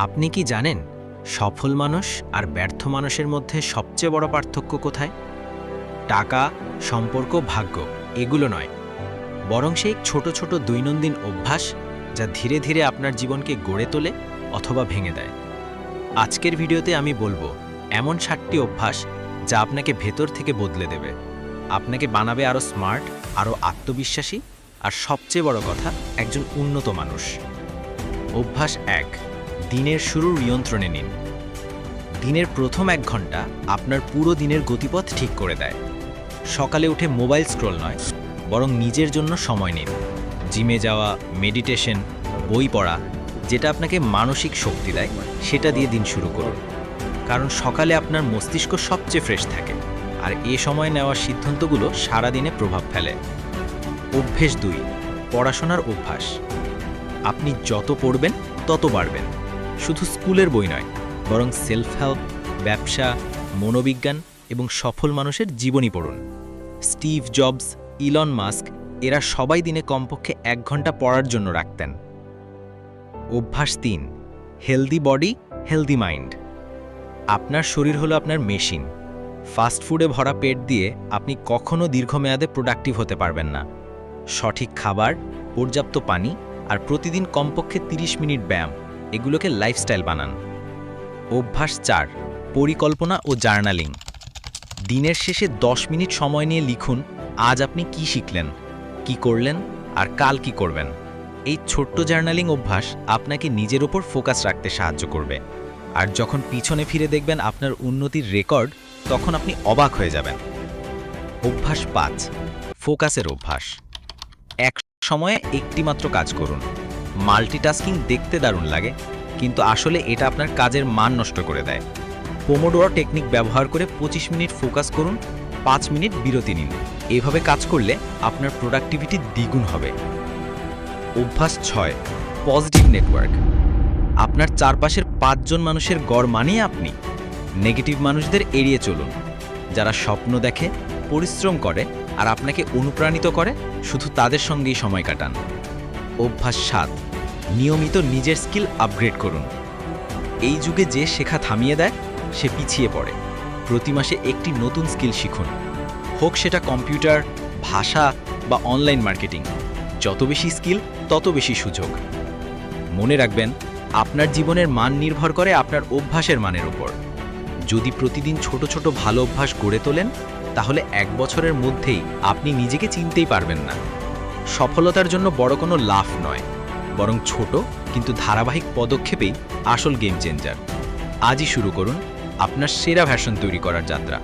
আপনি কি জানেন সফল মানুষ আর ব্যর্থ মানুষের মধ্যে সবচেয়ে বড় পার্থক্য কোথায়? টাকা, সম্পর্ক, ভাগ্য, এগুলো নয়। বরং সেই ছোট ছোট দৈনন্দিন অভ্যাস যা ধীরে ধীরে আপনার জীবনকে গড়ে তোলে অথবা ভেঙে দেয়। আজকের ভিডিওতে আমি বলব, এমন সাতটি অভ্যাস যা আপনাকে ভেতর থেকে বদলে দেবে। আপনাকে বানাবে আরও স্মার্ট আরও আত্মবিশ্বাসী আর সবচেয়ে বড় কথা, একজন উন্নত মানুষ। অভ্যাস এক। দিনের শুরুর নিয়ন্ত্রণে নিন। দিনের প্রথম এক ঘণ্টা আপনার পুরো দিনের গতিপথ ঠিক করে দেয়। সকালে উঠে মোবাইল স্ক্রল নয়, বরং নিজের জন্য সময় নিন। জিমে যাওয়া, মেডিটেশন, বই পড়া, যেটা আপনাকে মানসিক শক্তি দেয়, সেটা দিয়ে দিন শুরু করুন। কারণ সকালে আপনার মস্তিষ্ক সবচেয়ে ফ্রেশ থাকে, আর এ সময় নেওয়া সিদ্ধান্তগুলো সারাদিনে প্রভাব ফেলে। অভ্যেস দুই, পড়াশোনার অভ্যাস। আপনি যত পড়বেন, তত বাড়বেন। শুধু স্কুলের বই নয়, বরং সেলফ হেল্প ব্যবসা, মনোবিজ্ঞান এবং সফল মানুষের জীবনী পড়ুন। স্টিভ জবস, ইলন মাস্ক এরা সবাই দিনে কমপক্ষে এক ঘণ্টা পড়ার জন্য রাখতেন। অভ্যাস তিন হেলদি বডি হেলদি মাইন্ড আপনার শরীর হলো আপনার মেশিন। ফাস্টফুডে ভরা পেট দিয়ে আপনি কখনও দীর্ঘমেয়াদে প্রোডাক্টিভ হতে পারবেন না। সঠিক খাবার, পর্যাপ্ত পানি আর প্রতিদিন কমপক্ষে 30 মিনিট ব্যায়াম। এগুলোকে লাইফস্টাইল বানান। অভ্যাস চার, পরিকল্পনা ও জার্নালিং দিনের শেষে 10 মিনিট সময় নিয়ে লিখুন, আজ আপনি কি শিখলেন, কি করলেন আর কাল কি করবেন। এই ছোট্ট জার্নালিং অভ্যাস আপনাকে নিজের ওপর ফোকাস রাখতে সাহায্য করবে। আর যখন পিছনে ফিরে দেখবেন আপনার উন্নতির রেকর্ড তখন আপনি অবাক হয়ে যাবেন। অভ্যাস পাঁচ ফোকাসের অভ্যাস। এক সময়ে একটিমাত্র কাজ করুন। মাল্টিটাস্কিং দেখতে দারুণ লাগে, কিন্তু আসলে এটা আপনার কাজের মান নষ্ট করে দেয়। পোমোডোরা টেকনিক ব্যবহার করে ২৫ মিনিট ফোকাস করুন, পাঁচ মিনিট বিরতি নিন। এভাবে কাজ করলে আপনার প্রোডাক্টিভিটি দ্বিগুণ হবে। অভ্যাস ছয় পজিটিভ নেটওয়ার্ক আপনার চারপাশের পাঁচজন মানুষের গড় মানেই আপনি। নেগেটিভ মানুষদের এড়িয়ে চলুন। যারা স্বপ্ন দেখে, পরিশ্রম করে আর আপনাকে অনুপ্রাণিত করে, শুধু তাদের সঙ্গেই সময় কাটান। অভ্যাস সাত। নিয়মিত নিজের স্কিল আপগ্রেড করুন। এই যুগে যে শেখা থামিয়ে দেয়, সে পিছিয়ে পড়ে। প্রতি মাসে একটি নতুন স্কিল শিখুন। হোক সেটা কম্পিউটার, ভাষা বা অনলাইন মার্কেটিং যত বেশি স্কিল, তত বেশি সুযোগ। মনে রাখবেন, আপনার জীবনের মান নির্ভর করে আপনার অভ্যাসের মানের উপর। যদি প্রতিদিন ছোট ছোট ভালো অভ্যাস গড়ে তোলেন, তাহলে এক বছরের মধ্যেই আপনি নিজেকে চিনতেই পারবেন না। সফলতার জন্য বড় কোনো লাভ নয়, বরং ছোট কিন্তু ধারাবাহিক পদক্ষেপেই আসল গেম চেঞ্জার আজই শুরু করুন আপনার সেরা ভ্যাশন তৈরি করার যাত্রা।